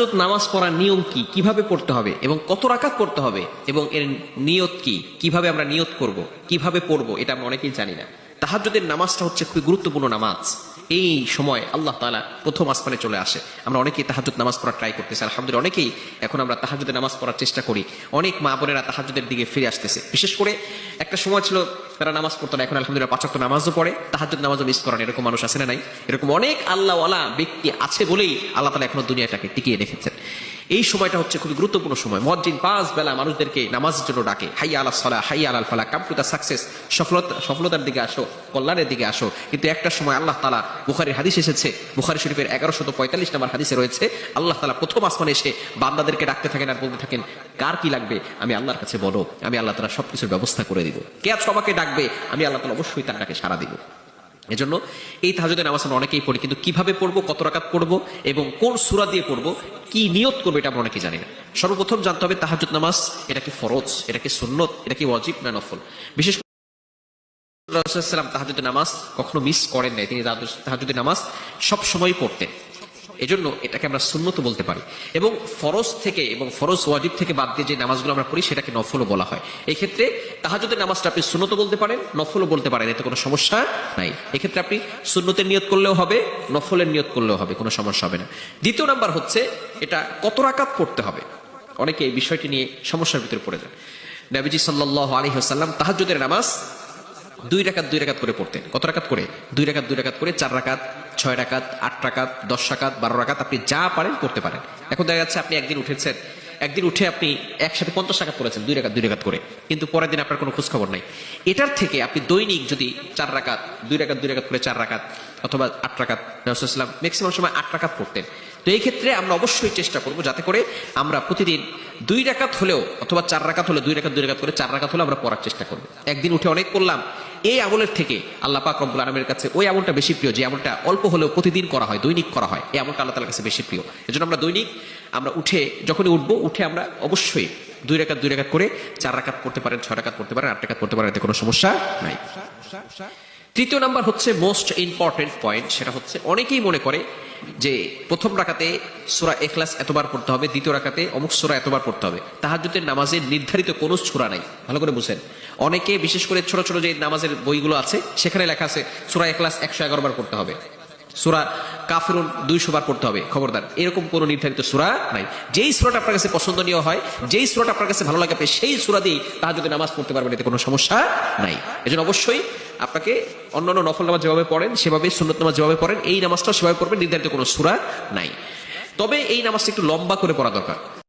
তাহাজ্জুদ, নামাজ পড়ার নিয়ম কি? কীভাবে পড়তে হবে? এবং কত রাকাত পড়তে হবে? এবং এর নিয়ত কি? কীভাবে আমরা নিয়ত করব? কীভাবে পড়ব? এটা আমরা অনেকেই জানি না। তাহাজতের নামাজটা হচ্ছে খুবই গুরুত্বপূর্ণ নামাজ। এই সময় আল্লাহ তালা প্রথম আসমানে চলে আসে। আমরা অনেকেই তাহাজুদ নামাজ পড়ার ট্রাই করতেছি, আলহামদুলিল্লাহ অনেকেই এখন আমরা তাহাজুদের নামাজ পড়ার চেষ্টা করি। অনেক মা বোনেরা তাহাজুদের দিকে ফিরে আসতেছে। বিশেষ করে একটা সময় ছিল তারা নামাজ পড়তো না, এখন আলহামদুলিল্লাহ পাঁচক নামাজও পড়ে তাহাজুদ নামাজও মিস করেন, এরকম মানুষ আছে না নাই? এরকম অনেক আল্লাহওয়ালা ব্যক্তি আছে বলেই আল্লাহ তালা এখনও দুনিয়াটাকে টিকিয়ে রেখেছেন। এই সময়টা হচ্ছে খুবই গুরুত্বপূর্ণ সময়। মসজিদ পাঁচ বেলা মানুষদেরকে নামাজের জন্য ডাকে হাই আলা সলা হাই আলাল ফালা কাম টু দ্য সাকসেস সফলতা, সফলতার দিকে আসো, কল্যাণের দিকে আসো। কিন্তু একটা সময় আল্লাহ তালা বুখারির হাদিস এসেছে, বুখারি শরীফের এগারোশত পঁয়তাল্লিশ নম্বর হাদিসে রয়েছে, আল্লাহ তালা প্রথম আসমানে এসে বান্দাদেরকে ডাকতে থাকেন আর বলতে থাকেন, কার কি লাগবে? আমি আল্লাহর কাছে বলো, আমি আল্লাহ তালা সবকিছুর ব্যবস্থা করে দিব। কে আমাকে ডাকবে? আমি আল্লাহ তালা অবশ্যই তার ডাকে সারা দিব। এজন্য এই তাহাজুদের নামাজ আমরা অনেকেই পড়ি, কিন্তু কীভাবে পড়ব, কত রাকাত পড়ব এবং কোন সুরা দিয়ে পড়ব, কি নিয়ত করব এটা আমরা অনেকেই জানি না। সর্বপ্রথম জানতে হবে তাহাজুদ নামাজ এটা কি ফরজ, এটা কি সুন্নত, এটা কি ওয়াজিব না নফল? বিশেষ করে তাহাজুদের নামাজ কখনো মিস করেন নাই। তিনি তাহাজুদের নামাজ সব সময় পড়তেন। এজন্য এটাকে আমরা সুন্নত বলতে পারি। এবং ফরজ থেকে এবং ফরজ ওয়াজিব থেকে বাদ দিয়ে যে নামাজগুলো আমরা পড়ি, সেটাকে নফলও বলা হয়। এই ক্ষেত্রে তাহাজুদের নামাজটা আপনি সুন্নত বলতে পারেন, নফলও বলতে পারেন, এতে কোনো সমস্যা নাই। এক্ষেত্রে আপনি সুন্নতের নিয়ত করলেও হবে, নফলের নিয়ত করলেও হবে, কোনো সমস্যা হবে না। দ্বিতীয় নাম্বার হচ্ছে, এটা কত রাকাত পড়তে হবে? অনেকে এই বিষয়টি নিয়ে সমস্যার ভিতরে পড়ে যান। নবীজি সাল্লাহ আলী হাসাল্লাম তাহাজুদের নামাজ দুই রাকাত দুই রাকাত করে পড়তেন। কত রাকাত করে? দুই রাকাত দুই রাকাত করে, চার রাকাত, ছয় রাকাত, আট রাকাত, দশ রাকাত, বারো রাকাত, আপনি যা পারেন করতে পারেন। এখন দেখা যাচ্ছে আপনি একদিন উঠেছেন, একদিন উঠে আপনি একসাথে পঞ্চাশ টাকা করেছেন দুই রাকাত দুই রাকাত করে। কিন্তু পরের দিন আপনার কোনো খোঁজখবর নাই। এটার থেকে আপনি দৈনিক যদি চার রাকাত, দুই রাকাত দুই রাকাত করে চার রাকাত অথবা আট রাকাত রসুলাম ম্যাক্সিমাম সময় আট রাকাত পড়তেন। তো এই ক্ষেত্রে আমরা অবশ্যই চেষ্টা করব যাতে করে আমরা প্রতিদিন দুই রাকাত হলেও অথবা চার রাকাত হলে দুই রাকাত দুই রাকাত করে চার রাকাত হলে আমরা পড়ার চেষ্টা করব। একদিন উঠে অনেক করলাম এই আমলের থেকে আল্লাহ পাক রব্বুল আলমের কাছে ওই আমলটা বেশি প্রিয়, যে আমলটা অল্প হলেও প্রতিদিন করা হয়, দৈনিক করা হয়, এই আমলটা আল্লাহ তালার কাছে বেশি প্রিয়। এজন্য আমরা দৈনিক আমরা উঠে যখনই উঠবো, উঠে আমরা অবশ্যই দুই রাকাত দুই রাকাত করে চার রাকাত করতে পারেন, ছয় রাকাত করতে পারেন, আট রাকাত করতে পারেন, এতে কোনো সমস্যা নাই। তৃতীয় নাম্বার হচ্ছে মোস্ট ইম্পর্টেন্ট পয়েন্ট সেটা হচ্ছে অনেকেই মনে করে যে প্রথম রাকাতে সুরা এখলাস এতবার পড়তে হবে, দ্বিতীয় রাকাতে অমুক সুরা এতবার পড়তে হবে। তাহাজুদের নামাজের নির্ধারিত কোনো সুরা নাই। ভালো করে বুঝেন। অনেকে বিশেষ করে ছোট ছোট যে নামাজের বইগুলো আছে, সেখানে লেখা আছে সুরা এখলাস একশো এগারো বার পড়তে হবে। সুরা কাফিরুন দুইশো বার পড়তে হবে, খবরদার। এরকম কোনো নির্ধারিত সুরা নাই। যেই সুরাটা আপনার কাছে পছন্দনীয় হয়, যেই সুরাটা আপনার কাছে ভালো লাগে সেই সুরা দিয়ে তাহাজুদে নামাজ পড়তে পারবেন, এতে কোনো সমস্যা নাই। এজন্য অবশ্যই আপনাকে অন্যান্য নফল নামাজ যেভাবে পড়েন, সেভাবে সুন্নত নামাজ যেভাবে পড়েন, এই নামাজটাও সেভাবে পড়বেন, নির্ধারিত কোনো সুরা নাই। তবে এই নামাজটা একটু লম্বা করে পড়া দরকার।